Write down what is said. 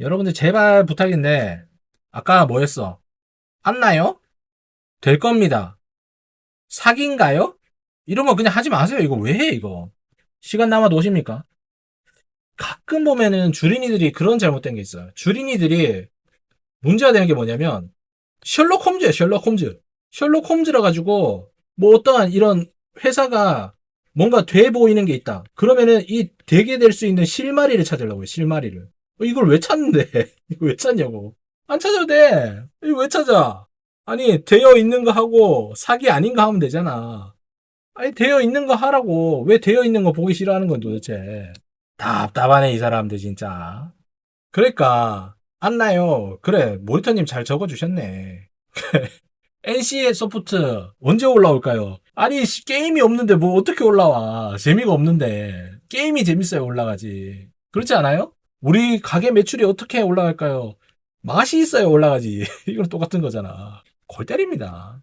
여러분들 제발 부탁인데 아까 뭐였어? 안 나요? 될 겁니다. 사기인가요? 이런 거 그냥 하지 마세요. 이거 왜 해, 이거? 시간 남아도 오십니까? 가끔 보면은 주린이들이 그런 잘못된 게 있어요. 주린이들이 문제가 되는 게 뭐냐면 셜록 홈즈예요, 셜록 홈즈. 셜록 홈즈라 가지고 뭐 어떠한 이런 회사가 뭔가 돼 보이는 게 있다. 그러면은 이 되게 될 수 있는 실마리를 찾으려고요, 실마리를. 어, 이걸 왜 찾는데? 이거 왜 찾냐고. 안 찾아도 돼. 이거 왜 찾아? 아니, 되어 있는 거 하고 사기 아닌 거 하면 되잖아. 아니, 되어 있는 거 하라고. 왜 되어 있는 거 보기 싫어하는 건 도대체. 답답하네, 이 사람들 진짜. 그러니까, 안나요. 그래, 모니터님 잘 적어주셨네. NC의 소프트 언제 올라올까요? 아니, 씨, 게임이 없는데 뭐 어떻게 올라와. 재미가 없는데. 게임이 재밌어야 올라가지. 그렇지 않아요? 우리 가게 매출이 어떻게 올라갈까요? 맛이 있어야 올라가지. 이건 똑같은 거잖아. 골 때립니다.